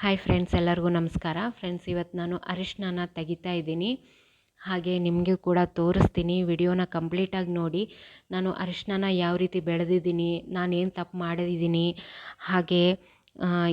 Hi friends ಎಲ್ಲರಿಗೂ ನಮಸ್ಕಾರ. Friends ಇವತ್ತು ನಾನು ಅರಿಶಿನ ತೆಗಿತಾ ಇದ್ದೀನಿ. ಹಾಗೆ ನಿಮಗೆ ಕೂಡ ತೋರಿಸ್ತೀನಿ. ವಿಡಿಯೋನ ಕಂಪ್ಲೀಟಾಗಿ ನೋಡಿ. ನಾನು ಅರಿಶಿನ ಯಾವ ರೀತಿ ಬೆಳೆದಿದ್ದೀನಿ ನಾನೇನು ತಪ್ಪು ಮಾಡಿದ್ದೀನಿ, ಹಾಗೆ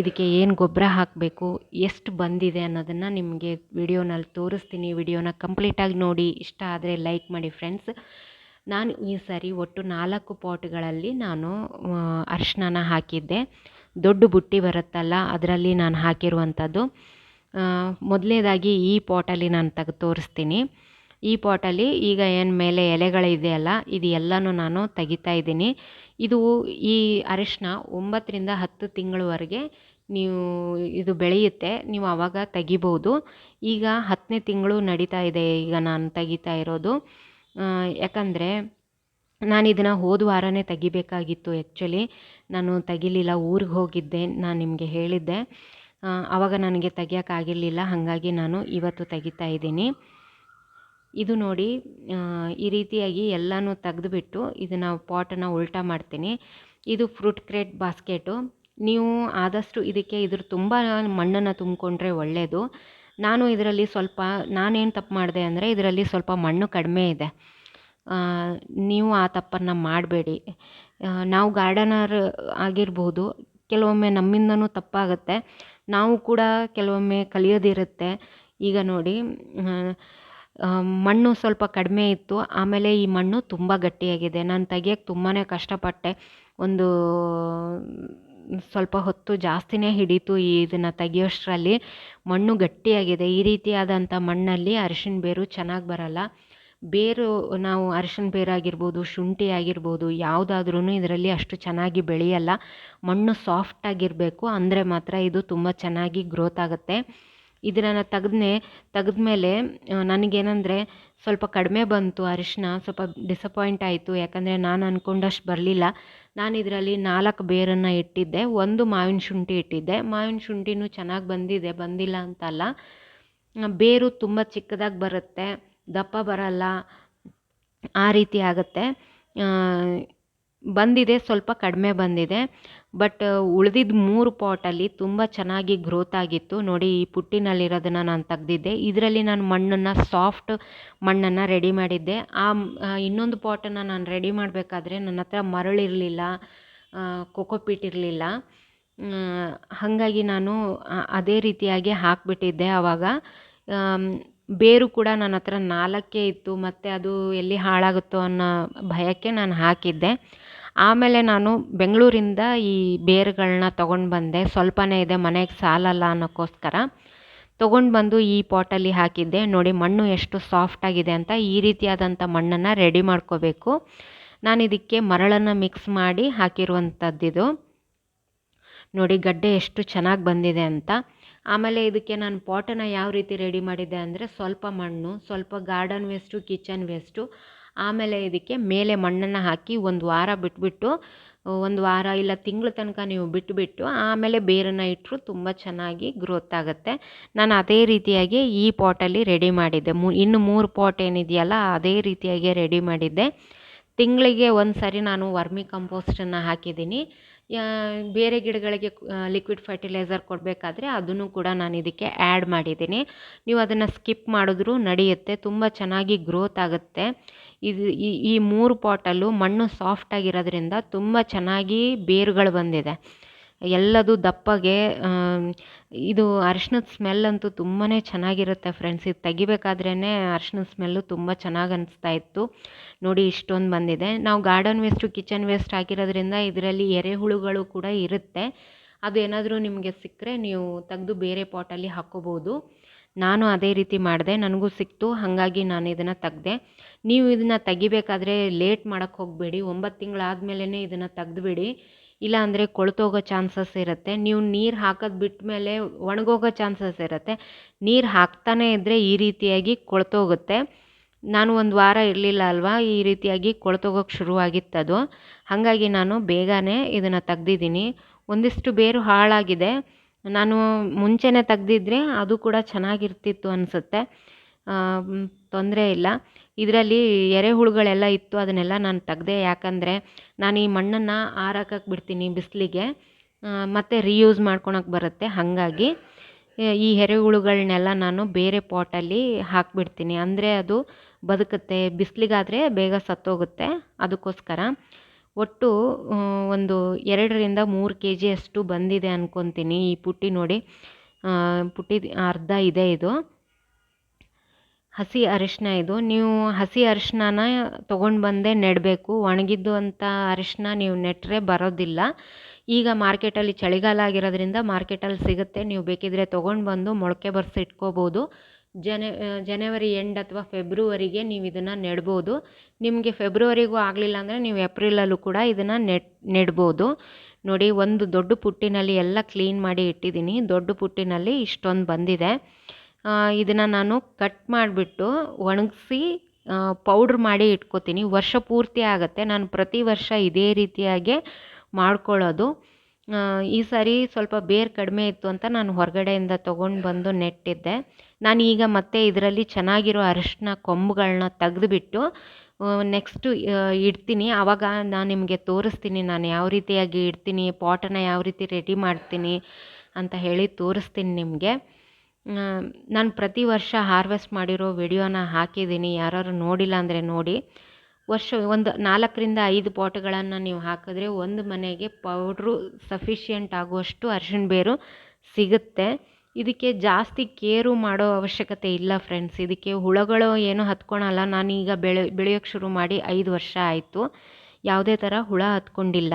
ಇದಕ್ಕೆ ಏನು ಗೊಬ್ಬರ ಹಾಕಬೇಕು, ಎಷ್ಟು ಬಂದಿದೆ ಅನ್ನೋದನ್ನು ನಿಮಗೆ ವಿಡಿಯೋನಲ್ಲಿ ತೋರಿಸ್ತೀನಿ. ವಿಡಿಯೋನ ಕಂಪ್ಲೀಟಾಗಿ ನೋಡಿ. ಇಷ್ಟ ಆದರೆ ಲೈಕ್ ಮಾಡಿ ಫ್ರೆಂಡ್ಸ್ ನಾನು ಈ ಸರಿ ಒಟ್ಟು ನಾಲ್ಕು ಪಾಟ್ಗಳಲ್ಲಿ ನಾನು ಅರಿಶಿನ ಹಾಕಿದ್ದೆ. ದೊಡ್ಡ ಬುಟ್ಟಿ ಬರುತ್ತಲ್ಲ, ಅದರಲ್ಲಿ ನಾನು ಹಾಕಿರುವಂಥದ್ದು. ಮೊದಲನೇದಾಗಿ ಈ ಪಾಟಲ್ಲಿ ನಾನು ತೆಗೆದು ತೋರಿಸ್ತೀನಿ. ಈ ಪಾಟಲ್ಲಿ ಈಗ ಏನು ಮೇಲೆ ಎಲೆಗಳಿದೆಯಲ್ಲ ಇದು ಎಲ್ಲನೂ ನಾನು ತೆಗಿತಾ ಇದ್ದೀನಿ. ಇದು ಈ ಅರಿಶಿನ ಒಂಬತ್ತರಿಂದ ಹತ್ತು ತಿಂಗಳವರೆಗೆ ನೀವು ಇದು ಬೆಳೆಯುತ್ತೆ, ನೀವು ಆವಾಗ ತೆಗಿಬೋದು. ಈಗ ಹತ್ತನೇ ತಿಂಗಳು ನಡೀತಾ ಇದೆ ಈಗ ನಾನು ತೆಗಿತಾ ಇರೋದು. ಯಾಕಂದರೆ ನಾನು ಇದನ್ನು ಹೋದ ವಾರನೇ ತೆಗಿಬೇಕಾಗಿತ್ತು ಆ್ಯಕ್ಚುಲಿ ನಾನು ತೆಗಿಲಿಲ್ಲ, ಊರಿಗೆ ಹೋಗಿದ್ದೆ ನಾನು ನಿಮಗೆ ಹೇಳಿದ್ದೆ. ಆವಾಗ ನನಗೆ ತೆಗಿಯೋಕ್ಕಾಗಿರಲಿಲ್ಲ ಹಾಗಾಗಿ ನಾನು ಇವತ್ತು ತೆಗಿತಾ ಇದ್ದೀನಿ. ಇದು ನೋಡಿ ಈ ರೀತಿಯಾಗಿ ಎಲ್ಲನೂ ತೆಗೆದುಬಿಟ್ಟು ಇದನ್ನು ಪಾಟನ್ನು ಉಲ್ಟಾ ಮಾಡ್ತೀನಿ. ಇದು ಫ್ರೂಟ್ ಕ್ರೇಟ್ ಬಾಸ್ಕೆಟು. ನೀವು ಆದಷ್ಟು ಇದಕ್ಕೆ ಇದ್ರ ತುಂಬ ಮಣ್ಣನ್ನು ತುಂಬಿಕೊಂಡ್ರೆ ಒಳ್ಳೆಯದು ನಾನು ಇದರಲ್ಲಿ ಸ್ವಲ್ಪ, ನಾನೇನು ತಪ್ಪು ಮಾಡಿದೆ ಅಂದರೆ ಇದರಲ್ಲಿ ಸ್ವಲ್ಪ ಮಣ್ಣು ಕಡಿಮೆ ಇದೆ. ನೀವು ಆ ತಪ್ಪನ್ನು ಮಾಡಬೇಡಿ. ನಾವು ಗಾರ್ಡನರ್ ಆಗಿರ್ಬೋದು, ಕೆಲವೊಮ್ಮೆ ನಮ್ಮಿಂದನೂ ತಪ್ಪಾಗುತ್ತೆ. ನಾವು ಕೂಡ ಕೆಲವೊಮ್ಮೆ ಕಲಿಯೋದಿರುತ್ತೆ ಈಗ ನೋಡಿ ಮಣ್ಣು ಸ್ವಲ್ಪ ಕಡಿಮೆ ಇತ್ತು. ಆಮೇಲೆ ಈ ಮಣ್ಣು ತುಂಬ ಗಟ್ಟಿಯಾಗಿದೆ. ನಾನು ತೆಗಿಯೋಕ್ಕೆ ತುಂಬಾ ಕಷ್ಟಪಟ್ಟೆ. ಒಂದು ಸ್ವಲ್ಪ ಹೊತ್ತು ಜಾಸ್ತಿನೇ ಹಿಡಿತು ಈ ಇದನ್ನು ತೆಗಿಯೋಷ್ಟರಲ್ಲಿ. ಮಣ್ಣು ಗಟ್ಟಿಯಾಗಿದೆ. ಈ ರೀತಿಯಾದಂಥ ಮಣ್ಣಲ್ಲಿ ಅರಿಶಿನ ಬೇರು ಚೆನ್ನಾಗಿ ಬರಲ್ಲ. ಬೇರು ನಾವು ಅರಿಶಿನ ಬೇರಾಗಿರ್ಬೋದು ಶುಂಠಿ ಆಗಿರ್ಬೋದು ಯಾವುದಾದ್ರೂ ಇದರಲ್ಲಿ ಅಷ್ಟು ಚೆನ್ನಾಗಿ ಬೆಳೆಯಲ್ಲ. ಮಣ್ಣು ಸಾಫ್ಟಾಗಿರಬೇಕು ಅಂದರೆ ಮಾತ್ರ ಇದು ತುಂಬ ಚೆನ್ನಾಗಿ ಗ್ರೋತ್ ಆಗುತ್ತೆ. ಇದನ್ನು ತೆಗೆದ್ನೆ, ತೆಗೆದ್ಮೇಲೆ ನನಗೇನಂದರೆ ಸ್ವಲ್ಪ ಕಡಿಮೆ ಬಂತು ಅರಿಶಿನ, ಸ್ವಲ್ಪ ಡಿಸಪಾಯಿಂಟ್ ಆಯಿತು. ಯಾಕಂದರೆ ನಾನು ಅಂದ್ಕೊಂಡಷ್ಟು ಬರಲಿಲ್ಲ. ನಾನು ಇದರಲ್ಲಿ ನಾಲ್ಕು ಬೇರನ್ನು ಇಟ್ಟಿದ್ದೆ. ಒಂದು ಮಾವಿನ ಶುಂಠಿ ಇಟ್ಟಿದ್ದೆ. ಮಾವಿನ ಶುಂಠಿನೂ ಚೆನ್ನಾಗಿ ಬಂದಿದೆ, ಬಂದಿಲ್ಲ ಅಂತಲ್ಲ. ಬೇರು ತುಂಬ ಚಿಕ್ಕದಾಗಿ ಬರುತ್ತೆ. ದಪ್ಪ ಬರಲ್ಲ, ಆ ರೀತಿ ಆಗುತ್ತೆ. ಬಂದಿದೆ, ಸ್ವಲ್ಪ ಕಡಿಮೆ ಬಂದಿದೆ. ಬಟ್ ಉಳಿದಿದ್ದ ಮೂರು ಪಾಟಲ್ಲಿ ತುಂಬ ಚೆನ್ನಾಗಿ ಗ್ರೋತ್ ಆಗಿತ್ತು. ನೋಡಿ, ಈ ಪುಟ್ಟಿನಲ್ಲಿರೋದನ್ನು ನಾನು ತೆಗೆದಿದ್ದೆ. ಇದರಲ್ಲಿ ನಾನು ಮಣ್ಣನ್ನು, ಸಾಫ್ಟ್ ಮಣ್ಣನ್ನು ರೆಡಿ ಮಾಡಿದ್ದೆ. ಆ ಇನ್ನೊಂದು ಪಾಟನ್ನು ನಾನು ರೆಡಿ ಮಾಡಬೇಕಾದ್ರೆ ನನ್ನ ಹತ್ರ ಮರಳಿರಲಿಲ್ಲ ಕೊಕೊಪೀಟ್ ಇರಲಿಲ್ಲ. ಹಾಗಾಗಿ ನಾನು ಅದೇ ರೀತಿಯಾಗಿ ಹಾಕಿಬಿಟ್ಟಿದ್ದೆ ಆವಾಗ ಬೇರು ಕೂಡ ನನ್ನ ಹತ್ರ ನಾಲ್ಕೇ ಇತ್ತು, ಮತ್ತು ಅದು ಎಲ್ಲಿ ಹಾಳಾಗುತ್ತೋ ಅನ್ನೋ ಭಯಕ್ಕೆ ನಾನು ಹಾಕಿದ್ದೆ. ಆಮೇಲೆ ನಾನು ಬೆಂಗಳೂರಿಂದ ಈ ಬೇರುಗಳನ್ನ ತೊಗೊಂಡು ಬಂದೆ. ಸ್ವಲ್ಪನೇ ಇದೆ, ಮನೆಗೆ ಸಾಲಲ್ಲ ಅನ್ನೋಕ್ಕೋಸ್ಕರ. ತೊಗೊಂಡು ಬಂದು ಈ ಪಾಟಲ್ಲಿ ಹಾಕಿದ್ದೆ. ನೋಡಿ, ಮಣ್ಣು ಎಷ್ಟು ಸಾಫ್ಟಾಗಿದೆ ಅಂತ ಈ ರೀತಿಯಾದಂಥ ಮಣ್ಣನ್ನು ರೆಡಿ ಮಾಡ್ಕೋಬೇಕು. ನಾನು ಇದಕ್ಕೆ ಮರಳನ್ನು ಮಿಕ್ಸ್ ಮಾಡಿ ಹಾಕಿರುವಂಥದ್ದಿದು. ನೋಡಿ, ಗಡ್ಡೆ ಎಷ್ಟು ಚೆನ್ನಾಗಿ ಬಂದಿದೆ ಅಂತ. ಆಮೇಲೆ ಇದಕ್ಕೆ ನಾನು ಪಾಟನ್ನು ಯಾವ ರೀತಿ ರೆಡಿ ಮಾಡಿದ್ದೆ ಅಂದರೆ ಸ್ವಲ್ಪ ಮಣ್ಣು, ಸ್ವಲ್ಪ ಗಾರ್ಡನ್ ವೇಸ್ಟು, ಕಿಚನ್ ವೇಸ್ಟು, ಆಮೇಲೆ ಇದಕ್ಕೆ ಮೇಲೆ ಮಣ್ಣನ್ನು ಹಾಕಿ ಒಂದು ವಾರ ಬಿಟ್ಬಿಟ್ಟು, ಒಂದು ವಾರ ಇಲ್ಲ ತಿಂಗಳ ತನಕ ನೀವು ಬಿಟ್ಟುಬಿಟ್ಟು ಆಮೇಲೆ ಬೇರನ್ನು ಇಟ್ಟರು ತುಂಬ ಚೆನ್ನಾಗಿ ಗ್ರೋತ್ ಆಗುತ್ತೆ. ನಾನು ಅದೇ ರೀತಿಯಾಗಿ ಈ ಪಾಟಲ್ಲಿ ರೆಡಿ ಮಾಡಿದ್ದೆ. ಮು, ಇನ್ನು ಮೂರು ಪಾಟ್ ಏನಿದೆಯಲ್ಲ, ಅದೇ ರೀತಿಯಾಗಿ ರೆಡಿ ಮಾಡಿದ್ದೆ. ತಿಂಗಳಿಗೆ ಒಂದು ಸರಿ ನಾನು ವರ್ಮಿ ಕಂಪೋಸ್ಟನ್ನು ಹಾಕಿದ್ದೀನಿ. ಬೇರೆ ಗಿಡಗಳಿಗೆ ಲಿಕ್ವಿಡ್ ಫರ್ಟಿಲೈಸರ್ ಕೊಡಬೇಕಾದ್ರೆ ಅದನ್ನು ಕೂಡ ನಾನು ಇದಕ್ಕೆ ಆ್ಯಡ್ ಮಾಡಿದ್ದೀನಿ. ನೀವು ಅದನ್ನು ಸ್ಕಿಪ್ ಮಾಡಿದ್ರೂ ನಡೆಯುತ್ತೆ, ತುಂಬ ಚೆನ್ನಾಗಿ ಗ್ರೋತ್ ಆಗುತ್ತೆ. ಇದು, ಈ ಈ ಮೂರು ಪಾಟಲ್ಲೂ ಮಣ್ಣು ಸಾಫ್ಟಾಗಿರೋದ್ರಿಂದ ತುಂಬ ಚೆನ್ನಾಗಿ ಬೇರುಗಳು ಬಂದಿದೆ. ಎಲ್ಲದು ದಪ್ಪಗೆ ಇದು ಅರಿಶಿನದ ಸ್ಮೆಲ್ ಅಂತೂ ತುಂಬಾ ಚೆನ್ನಾಗಿರುತ್ತೆ ಫ್ರೆಂಡ್ಸ್ ಇದು ತೆಗಿಬೇಕಾದ್ರೇ ಅರಿಶಿನದ ಸ್ಮೆಲ್ಲು ತುಂಬ ಚೆನ್ನಾಗಿ ಅನಿಸ್ತಾ ಇತ್ತು. ನೋಡಿ ಇಷ್ಟೊಂದು ಬಂದಿದೆ. ನಾವು ಗಾರ್ಡನ್ ವೇಸ್ಟು ಕಿಚನ್ ವೇಸ್ಟ್ ಹಾಕಿರೋದ್ರಿಂದ ಇದರಲ್ಲಿ ಎರೆಹುಳುಗಳು ಕೂಡ ಇರುತ್ತೆ. ಅದು ಏನಾದರೂ ನಿಮಗೆ ಸಿಕ್ಕರೆ ನೀವು ತೆಗೆದು ಬೇರೆ ಪಾಟಲ್ಲಿ ಹಾಕ್ಕೋಬೋದು ನಾನು ಅದೇ ರೀತಿ ಮಾಡಿದೆ, ನನಗೂ ಸಿಕ್ತು, ಹಾಗಾಗಿ ನಾನು ಇದನ್ನು ತೆಗ್ದೆ. ನೀವು ಇದನ್ನು ತೆಗಿಬೇಕಾದ್ರೆ ಲೇಟ್ ಮಾಡೋಕ್ಕೆ ಹೋಗಬೇಡಿ. ಒಂಬತ್ತು ತಿಂಗಳಾದ್ಮೇಲೇ ಇದನ್ನು ತೆಗ್ದುಬಿಡಿ. ಇಲ್ಲ ಅಂದರೆ ಕೊಳ್ತೋಗೋ ಚಾನ್ಸಸ್ ಇರುತ್ತೆ. ನೀವು ನೀರು ಹಾಕೋದು ಬಿಟ್ಟ ಮೇಲೆ ಒಣಗೋಗೋ ಚಾನ್ಸಸ್ ಇರುತ್ತೆ. ನೀರು ಹಾಕ್ತಾನೆ ಇದ್ದರೆ ಈ ರೀತಿಯಾಗಿ ಕೊಳ್ತೋಗುತ್ತೆ. ನಾನು ಒಂದು ವಾರ ಇರಲಿಲ್ಲ ಅಲ್ವಾ, ಈ ರೀತಿಯಾಗಿ ಕೊಳ್ತೋಗೋಕ್ಕೆ ಶುರುವಾಗಿತ್ತದು. ಹಾಗಾಗಿ ನಾನು ಬೇಗನೆ ಇದನ್ನು ತೆಗ್ದಿದ್ದೀನಿ. ಒಂದಿಷ್ಟು ಬೇರು ಹಾಳಾಗಿದೆ. ನಾನು ಮುಂಚೆನೇ ತೆಗ್ದಿದ್ರೆ ಅದು ಕೂಡ ಚೆನ್ನಾಗಿರ್ತಿತ್ತು ಅನಿಸುತ್ತೆ. ತೊಂದರೆ ಇಲ್ಲ. ಇದರಲ್ಲಿ ಎರೆಹುಳುಗಳೆಲ್ಲ ಇತ್ತು, ಅದನ್ನೆಲ್ಲ ನಾನು ತೆಗ್ದೆ. ಯಾಕಂದರೆ ನಾನು ಈ ಮಣ್ಣನ್ನು ಆರಾಕಕ್ಕೆ ಬಿಡ್ತೀನಿ ಬಿಸಿಲಿಗೆ. ಮತ್ತು ರೀಯೂಸ್ ಮಾಡ್ಕೊಳಕ್ಕೆ ಬರುತ್ತೆ. ಹಾಗಾಗಿ ಈ ಎರೆಹುಳುಗಳ್ನೆಲ್ಲ ನಾನು ಬೇರೆ ಪಾಟಲ್ಲಿ ಹಾಕಿಬಿಡ್ತೀನಿ. ಅಂದರೆ ಅದು ಬದುಕುತ್ತೆ. ಬಿಸಿಲಿಗಾದರೆ ಬೇಗ ಸತ್ತೋಗುತ್ತೆ. ಅದಕ್ಕೋಸ್ಕರ ಒಟ್ಟು ಒಂದು ಎರಡರಿಂದ ಮೂರು ಕೆ ಜಿಯಷ್ಟು ಬಂದಿದೆ ಅಂದ್ಕೊತೀನಿ ಈ ಪುಟ್ಟಿ ನೋಡಿ ಪುಟ್ಟಿ ಅರ್ಧ ಇದೆ ಇದು. ಹಸಿ ಅರಿಶಿನ ಇದು. ನೀವು ಹಸಿ ಅರಿಶಿನನ ತೊಗೊಂಡು ಬಂದೇ ನೆಡಬೇಕು. ಒಣಗಿದ್ದು ಅಂತ ಅರಿಶಿನ ನೀವು ನೆಟ್ಟರೆ ಬರೋದಿಲ್ಲ. ಈಗ ಮಾರ್ಕೆಟಲ್ಲಿ ಚಳಿಗಾಲ ಆಗಿರೋದ್ರಿಂದ ಮಾರ್ಕೆಟಲ್ಲಿ ಸಿಗುತ್ತೆ. ನೀವು ಬೇಕಿದ್ರೆ ತೊಗೊಂಡು ಬಂದು ಮೊಳಕೆ ಬರ್ಸಿ ಇಟ್ಕೋಬೋದು. ಜನ, ಜನವರಿ ಎಂಡ್ ಅಥವಾ ಫೆಬ್ರವರಿಗೆ ನೀವು ಇದನ್ನು ನೆಡ್ಬೋದು. ನಿಮಗೆ ಫೆಬ್ರವರಿಗೂ ಆಗಲಿಲ್ಲ ಅಂದರೆ ನೀವು ಏಪ್ರಿಲಲ್ಲೂ ಕೂಡ ಇದನ್ನು ನೆಟ್, ನೆಡ್ಬೋದು. ನೋಡಿ, ಒಂದು ದೊಡ್ಡ ಪುಟ್ಟಿನಲ್ಲಿ ಎಲ್ಲ ಕ್ಲೀನ್ ಮಾಡಿ ಇಟ್ಟಿದ್ದೀನಿ. ದೊಡ್ಡ ಪುಟ್ಟಿನಲ್ಲಿ ಇಷ್ಟೊಂದು ಬಂದಿದೆ. ಇದನ್ನು ನಾನು ಕಟ್ ಮಾಡಿಬಿಟ್ಟು ಒಣಗಿಸಿ ಪೌಡ್ರ್ ಮಾಡಿ ಇಟ್ಕೋತೀನಿ. ವರ್ಷ ಪೂರ್ತಿ ಆಗುತ್ತೆ. ನಾನು ಪ್ರತಿ ವರ್ಷ ಇದೇ ರೀತಿಯಾಗಿ ಮಾಡ್ಕೊಳ್ಳೋದು. ಈ ಸಾರಿ ಸ್ವಲ್ಪ ಬೇರು ಕಡಿಮೆ ಇತ್ತು ಅಂತ ನಾನು ಹೊರಗಡೆಯಿಂದ ತೊಗೊಂಡು ಬಂದು ನೆಟ್ಟಿದ್ದೆ. ನಾನು ಈಗ ಮತ್ತೆ ಇದರಲ್ಲಿ ಚೆನ್ನಾಗಿರೋ ಅರಿಶಿನ ಕೊಂಬುಗಳನ್ನ ತೆಗೆದುಬಿಟ್ಟು ನೆಕ್ಸ್ಟು ಇಡ್ತೀನಿ. ಆವಾಗ ನಾನು ನಿಮಗೆ ತೋರಿಸ್ತೀನಿ ನಾನು ಯಾವ ರೀತಿಯಾಗಿ ಇಡ್ತೀನಿ ಪಾಟನ್ನು ಯಾವ ರೀತಿ ರೆಡಿ ಮಾಡ್ತೀನಿ ಅಂತ ಹೇಳಿ ತೋರಿಸ್ತೀನಿ ನಿಮಗೆ. ನಾನು ಪ್ರತಿ ವರ್ಷ ಹಾರ್ವೆಸ್ಟ್ ಮಾಡಿರೋ ವಿಡಿಯೋನ ಹಾಕಿದ್ದೀನಿ. ಯಾರಾದ್ರು ನೋಡಿಲ್ಲ ಅಂದರೆ ನೋಡಿ. ವರ್ಷ ಒಂದು ನಾಲ್ಕರಿಂದ ಐದು ಪಾಟ್ಗಳನ್ನು ನೀವು ಹಾಕಿದ್ರೆ ಒಂದು ಮನೆಗೆ ಪೌಡ್ರು ಸಫಿಷಿಯೆಂಟ್ ಆಗುವಷ್ಟು ಅರ್ಶಿನ ಬೇರು ಸಿಗುತ್ತೆ. ಇದಕ್ಕೆ ಜಾಸ್ತಿ ಕೇರು ಮಾಡೋ ಅವಶ್ಯಕತೆ ಇಲ್ಲ ಫ್ರೆಂಡ್ಸ್ ಇದಕ್ಕೆ ಹುಳಗಳು ಏನು ಹತ್ಕೊಳಲ್ಲ. ನಾನೀಗ ಬೆಳೆ ಬೆಳೆಯೋಕ್ಕೆ ಶುರು ಮಾಡಿ ಐದು ವರ್ಷ ಆಯಿತು. ಯಾವುದೇ ಥರ ಹುಳ ಹತ್ಕೊಂಡಿಲ್ಲ.